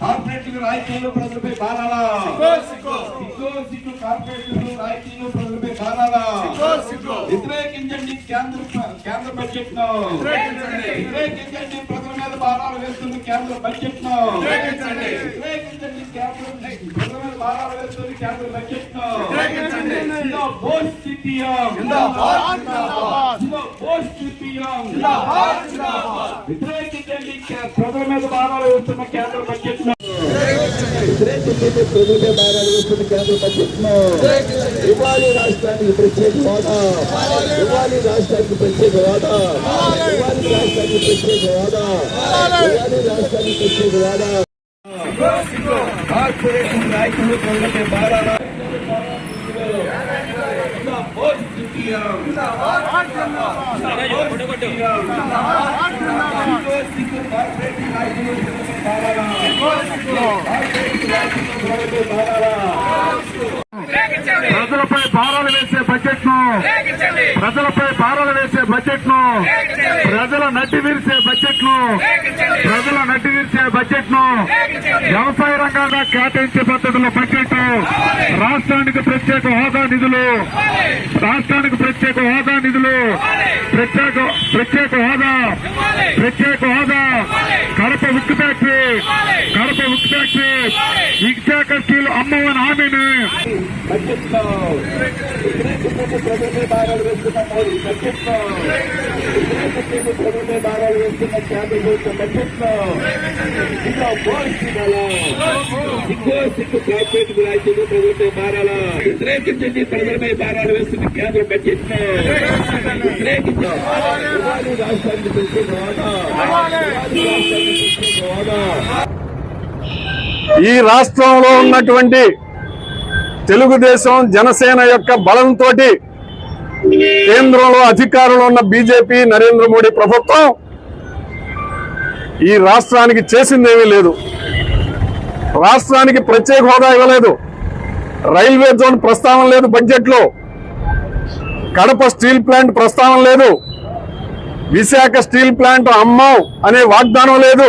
కార్పొరేట్లు రాజకీయంలో ప్రజలపై బాధాలా సిగ్గో సిగ్గు కార్పొరేట్లు రాజకీయంలో ప్రజలపై బాధాలా వ్యతిరేకించండి కేంద్ర కేంద్ర బడ్జెట్ను వ్యతిరేకించండి ప్రజల మీద భారాలు వేస్తున్న కేంద్ర బడ్జెట్ను వ్యతిరేకించండి కేంద్ర ప్రజల మీద భారాలు వేస్తున్న కేంద్ర బడ్జెట్ను జిందా బోస్ సిపిఎం జిందా బోస్ సిపిఎం వ్యతిరేకించండి కే- ప్రజల మీద భారాలు వేస్తున్న కేంద్ర బడ్జెట్ను వ్యతిరేకించండి ప్రజల మీద భారాలు వేస్తున్న కేంద్ర బడ్జెట్ను ఇవ్వాలి రాష్ట్రానికి ప్రత్యేక హోదా ఇవ్వాలి రాష్ట్రానికి ప్రత్యేక హోదా ఇవ్వాలి రాష్ట్రానికి ప్రత్యేక హోదా ఇవ్వాలి రాష్ట్రానికి ప్రత్యేక హోదా కార్పొరేషన్ నాయకులు ప్రజలపై భారాలు ప్రజలపై భారాలు వేసే బడ్జెట్ను ప్రజలపై భారాలు వేసే బడ్జెట్ను ప్రజల నడ్డి విరిసే బడ్జెట్ను ప్రజల నడ్డి విరిసే బడ్జెట్ను వ్యవసాయ రంగంగా కేటాయించే పద్ధతిలో బడ్జెట్ రాష్ట్రానికి ప్రత్యేక హోదా నిధులు రాష్ట్రానికి ప్రత్యేక హోదా నిధులు ప్రత్యేక ప్రత్యేక హోదా ప్రత్యేక హోదా కడప ఉక్కు ఫ్యాక్టరీ కడప ఉక్కు ఫ్యాక్టరీ విశాఖ స్టీల్ అమ్మవని హామీని. బడ్జెట్ లో వ్యతిరేకించండి వేస్తున్న మోడీ ప్రజలపై వేస్తున్న కేంద్ర బడ్జెట్ ఇంకా పోల్చినాల కార్పొరేట్ భారాల వ్యతిరేకించండి ప్రజలపై భారాలు వేస్తున్న కేంద్ర బడ్జెట్ వ్యతిరేకించాలి రాష్ట్రానికి ఈ రాష్ట్రంలో ఉన్నటువంటి తెలుగుదేశం జనసేన యొక్క బలంతో కేంద్రంలో అధికారంలో ఉన్న బీజేపీ నరేంద్ర మోడీ ప్రభుత్వం ఈ రాష్ట్రానికి చేసిందేమీ లేదు. రాష్ట్రానికి ప్రత్యేక హోదా ఇవ్వలేదు. రైల్వే జోన్ ప్రస్తావన లేదు బడ్జెట్లో. కడప స్టీల్ ప్లాంట్ ప్రస్తావన లేదు. విశాఖ స్టీల్ ప్లాంట్ అమ్మం అనే వాగ్దానం లేదు.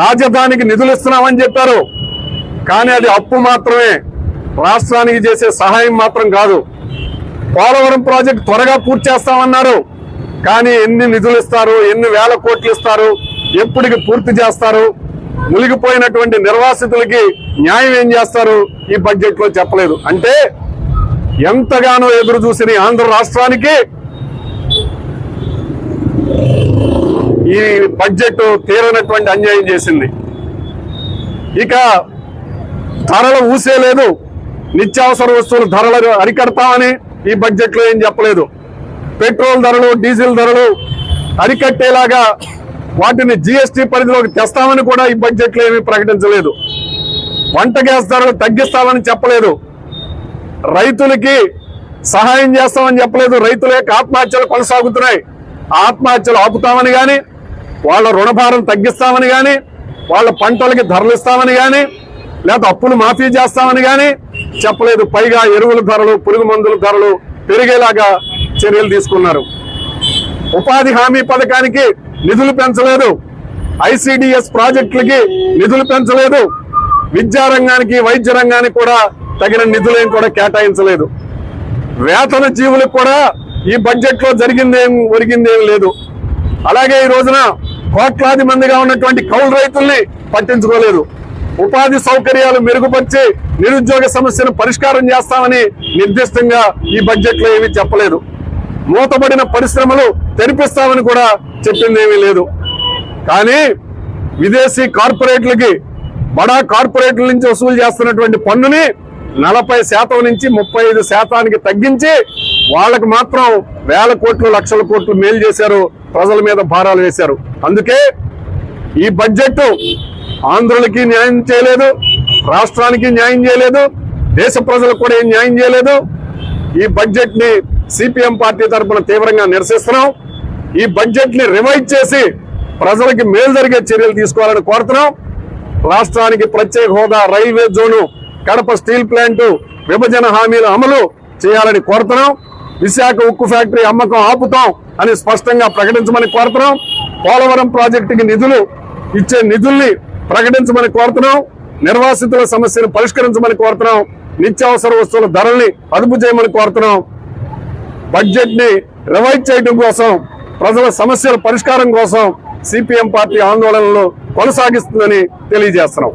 రాజధానికి నిధులు ఇస్తున్నామని చెప్పారు. కానీ అది అప్పు మాత్రమే. రాష్ట్రానికి చేసే సహాయం మాత్రం కాదు. పోలవరం ప్రాజెక్ట్ త్వరగా పూర్తి చేస్తామన్నారు. కానీ ఎన్ని నిధులు ఇస్తారు ఎన్ని వేల కోట్లు ఇస్తారు ఎప్పటికి పూర్తి చేస్తారు మునిగిపోయినటువంటి నిర్వాసితులకి న్యాయం ఏం చేస్తారు ఈ బడ్జెట్లో చెప్పలేదు. అంటే ఎంతగానో ఎదురు చూసిన ఆంధ్ర రాష్ట్రానికి ఈ బడ్జెట్ తీరనటువంటి అన్యాయం చేసింది. ఇక ధరలు ఊసే లేదు. నిత్యావసర వస్తువులు ధరలు అరికడతామని ఈ బడ్జెట్లో ఏం చెప్పలేదు. పెట్రోల్ ధరలు డీజిల్ ధరలు అరికట్టేలాగా వాటిని జిఎస్టీ పరిధిలోకి తెస్తామని కూడా ఈ బడ్జెట్లో ఏమీ ప్రకటించలేదు. వంట గ్యాస్ ధరలు తగ్గిస్తామని చెప్పలేదు. రైతులకి సహాయం చేస్తామని చెప్పలేదు. రైతుల యొక్క ఆత్మహత్యలు కొనసాగుతున్నాయి. ఆత్మహత్యలు ఆపుతామని కానీ వాళ్ళ రుణభారం తగ్గిస్తామని కానీ వాళ్ళ పంటలకి ధరలు ఇస్తామని కానీ లేకపోతే అప్పులు మాఫీ చేస్తామని కానీ చెప్పలేదు. పైగా ఎరువుల ధరలు పురుగు మందుల ధరలు పెరిగేలాగా చర్యలు తీసుకున్నారు. ఉపాధి హామీ పథకానికి నిధులు పెంచలేదు. ఐసిడిఎస్ ప్రాజెక్టులకి నిధులు పెంచలేదు. విద్యా రంగానికి వైద్య రంగానికి కూడా తగిన నిధులేం కూడా కేటాయించలేదు. వేతన జీవులకు కూడా ఈ బడ్జెట్లో జరిగిందేం ఒరిగిందేం లేదు. అలాగే ఈ రోజున కోట్లాది మందిగా ఉన్నటువంటి కౌలు రైతుల్ని పట్టించుకోలేదు. ఉపాధి సౌకర్యాలు మెరుగుపరిచి నిరుద్యోగ సమస్యను పరిష్కారం చేస్తామని నిర్దిష్టంగా ఈ బడ్జెట్లో ఏమీ చెప్పలేదు. మూతబడిన పరిశ్రమలు తెరిపిస్తామని కూడా చెప్పిందేమీ లేదు. కానీ విదేశీ కార్పొరేట్లకి బడా కార్పొరేట్ల నుంచి వసూలు చేస్తున్నటువంటి పన్నుని నలభై శాతం నుంచి ముప్పై ఐదు శాతానికి తగ్గించి వాళ్ళకి మాత్రం వేల కోట్లు లక్షల కోట్లు మేలు చేశారు ప్రజల మీద భారాలు వేశారు. అందుకే ఈ బడ్జెట్ ఆంధ్రులకి న్యాయం చేయలేదు రాష్ట్రానికి న్యాయం చేయలేదు దేశ ప్రజలకు కూడా ఏం న్యాయం చేయలేదు. ఈ బడ్జెట్ని సిపిఎం పార్టీ తరఫున తీవ్రంగా నిరసిస్తున్నాం. ఈ బడ్జెట్ని రివైజ్ చేసి ప్రజలకి మేలు జరిగే చర్యలు తీసుకోవాలని కోరుతున్నాం. రాష్ట్రానికి ప్రత్యేక హోదా railway zone Kadapa steel plant విభజన హామీలు అమలు చేయాలని కోరుతున్నాం. విశాఖ ఉక్కు ఫ్యాక్టరీ అమ్మకం ఆపుతాం అని స్పష్టంగా ప్రకటించమని కోరుతున్నాం. పోలవరం ప్రాజెక్టుకి నిధులు ఇచ్చే నిధుల్ని ప్రకటించమని కోరుతున్నాం. నిర్వాసితుల సమస్యను పరిష్కరించమని కోరుతున్నాం. నిత్యావసర వస్తువుల ధరల్ని అదుపు చేయమని కోరుతున్నాం. బడ్జెట్ని రివైజ్ చేయడం కోసం ప్రజల సమస్యల పరిష్కారం కోసం సిపిఎం పార్టీ ఆందోళనలు కొనసాగిస్తుందని తెలియజేస్తున్నాం.